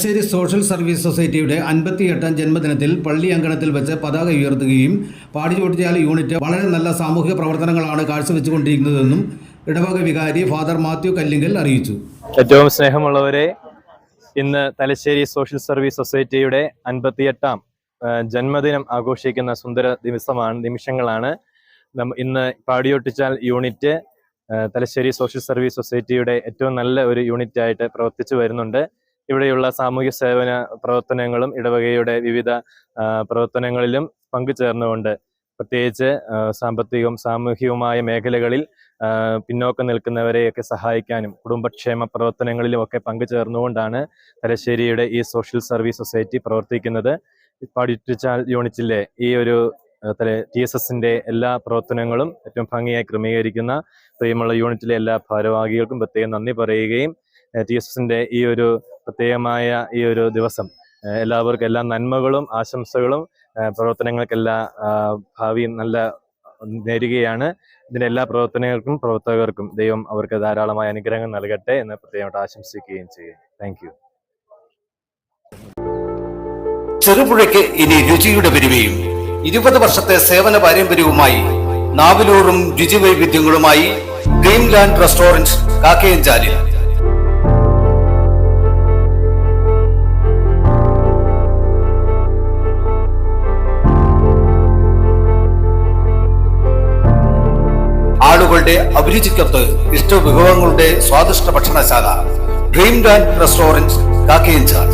Thalassery social service സൊസൈറ്റിയുടെ അൻപത്തിയെട്ടാം ജന്മദിനത്തിൽ പള്ളി അങ്കണത്തിൽ വെച്ച് പതാക ഉയർത്തുകയും പാടിച്ചോട്ടിച്ചാൽ യൂണിറ്റ് വളരെ നല്ല സാമൂഹിക പ്രവർത്തനങ്ങളാണ് കാഴ്ചവെച്ചുകൊണ്ടിരിക്കുന്നതെന്നും ഇടവക വികാരി ഫാദർ മാത്യു കല്ലിങ്കൽ അറിയിച്ചു. ഏറ്റവും സ്നേഹമുള്ളവരെ ഇന്ന് തലശ്ശേരി സോഷ്യൽ സർവീസ് സൊസൈറ്റിയുടെ അൻപത്തിയെട്ടാം ജന്മദിനം ആഘോഷിക്കുന്ന സുന്ദര ദിവസമാണ് നിമിഷങ്ങളാണ്. ഇന്ന് പാടിയൊട്ടിച്ചാൽ യൂണിറ്റ് തലശ്ശേരി സോഷ്യൽ സർവീസ് സൊസൈറ്റിയുടെ ഏറ്റവും നല്ല ഒരു യൂണിറ്റായിട്ട് പ്രവർത്തിച്ചു വരുന്നുണ്ട്. ഇവിടെയുള്ള സാമൂഹ്യ സേവന പ്രവർത്തനങ്ങളും ഇടവകയുടെ വിവിധ പ്രവർത്തനങ്ങളിലും പങ്കുചേർന്നുകൊണ്ട് പ്രത്യേകിച്ച് സാമ്പത്തികവും സാമൂഹികവുമായ മേഖലകളിൽ പിന്നോക്കം നിൽക്കുന്നവരെയൊക്കെ സഹായിക്കാനും കുടുംബക്ഷേമ പ്രവർത്തനങ്ങളിലും ഒക്കെ പങ്കുചേർന്നുകൊണ്ടാണ് തലശ്ശേരിയുടെ ഈ സോഷ്യൽ സർവീസ് സൊസൈറ്റി പ്രവർത്തിക്കുന്നത്. പാടിച്ചാൽ യൂണിറ്റിലെ ഈ ഒരു ടി എസ് എസിന്റെ എല്ലാ പ്രവർത്തനങ്ങളും ഏറ്റവും ഭംഗിയായി ക്രമീകരിക്കുന്ന പ്രിയമുള്ള യൂണിറ്റിലെ എല്ലാ ഭാരവാഹികൾക്കും പ്രത്യേകം നന്ദി പറയുകയും ടി എസ് എസിന്റെ ഈ ഒരു പ്രത്യേകമായ ഈ ഒരു ദിവസം എല്ലാവർക്കും എല്ലാ നന്മകളും ആശംസകളും പ്രവർത്തനങ്ങൾക്കെല്ലാം ഭാവിയും നല്ല നേരുകയാണ്. ഇതിന്റെ എല്ലാ പ്രവർത്തനങ്ങൾക്കും പ്രവർത്തകർക്കും ദൈവം അവർക്ക് ധാരാളമായ അനുഗ്രഹങ്ങൾ നൽകട്ടെ എന്ന് പ്രത്യേകമായിട്ട് ആശംസിക്കുകയും ചെയ്യും താങ്ക് യു ചെറുപുഴയ്ക്ക് ഇനി രുചിയുടെ വരുവയും ഇരുപത് വർഷത്തെ സേവന പാരമ്പര്യവുമായി നാവിലൂറും രുചി വൈവിധ്യങ്ങളുമായി ഡ്രീംലാൻഡ് റെസ്റ്റോറന്റ് കാക്കയഞ്ചാലിൽ. ആളുകളുടെ അഭിരുചിക്കൊത്ത് ഇഷ്ടവിഭവങ്ങളുടെ സ്വാദിഷ്ട ഭക്ഷണശാല ഡ്രീം ഡ്രീംലാൻഡ് റെസ്റ്റോറന്റ് കാക്കയഞ്ചാൽ